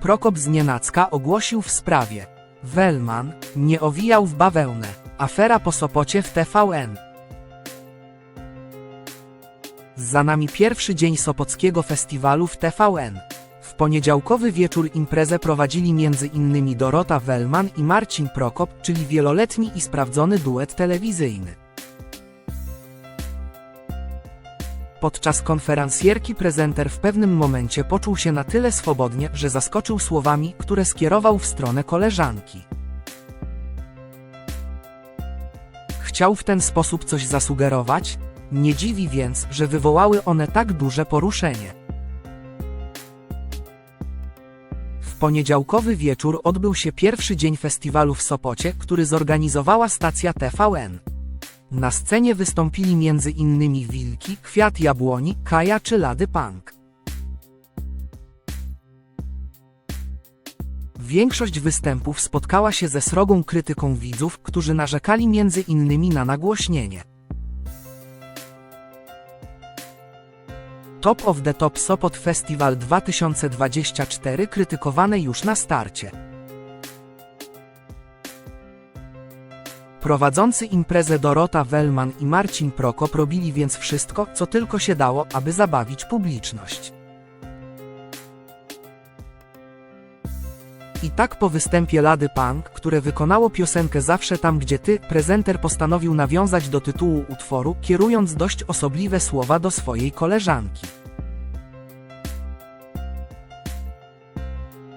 Prokop znienacka ogłosił w sprawie. Wellman nie owijał w bawełnę. Afera po Sopocie w TVN. Za nami pierwszy dzień Sopockiego Festiwalu w TVN. W poniedziałkowy wieczór imprezę prowadzili innymi Dorota Wellman i Marcin Prokop, czyli wieloletni i sprawdzony duet telewizyjny. Podczas konferencjerki prezenter w pewnym momencie poczuł się na tyle swobodnie, że zaskoczył słowami, które skierował w stronę koleżanki. Chciał w ten sposób coś zasugerować? Nie dziwi więc, że wywołały one tak duże poruszenie. W poniedziałkowy wieczór odbył się pierwszy dzień festiwalu w Sopocie, który zorganizowała stacja TVN. Na scenie wystąpili m.in. Wilki, Kwiat Jabłoni, Kaja czy Lady Punk. Większość występów spotkała się ze srogą krytyką widzów, którzy narzekali m.in. na nagłośnienie. Top of the Top Sopot Festival 2024 krytykowane już na starcie. Prowadzący imprezę Dorota Wellman i Marcin Prokop robili więc wszystko, co tylko się dało, aby zabawić publiczność. I tak po występie Lady Punk, które wykonało piosenkę Zawsze tam gdzie ty, prezenter postanowił nawiązać do tytułu utworu, kierując dość osobliwe słowa do swojej koleżanki.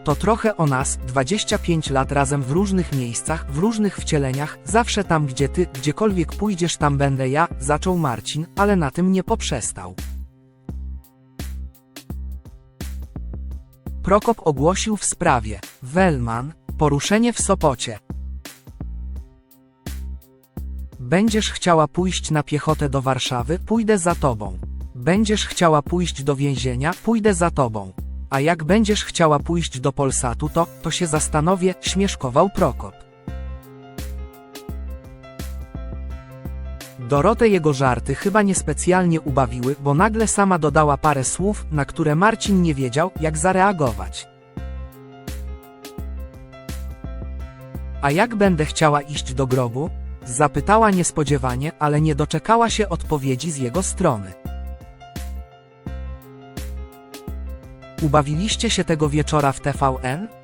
To trochę o nas, 25 lat razem w różnych miejscach, w różnych wcieleniach, zawsze tam gdzie ty, gdziekolwiek pójdziesz tam będę ja, zaczął Marcin, ale na tym nie poprzestał. Prokop ogłosił w sprawie Wellman, poruszenie w Sopocie. Będziesz chciała pójść na piechotę do Warszawy, pójdę za tobą. Będziesz chciała pójść do więzienia, pójdę za tobą. A jak będziesz chciała pójść do Polsatu, to, to się zastanowię, śmieszkował Prokop. Dorotę jego żarty chyba niespecjalnie ubawiły, bo nagle sama dodała parę słów, na które Marcin nie wiedział, jak zareagować. A jak będę chciała iść do grobu? Zapytała niespodziewanie, ale nie doczekała się odpowiedzi z jego strony. Ubawiliście się tego wieczora w TVN?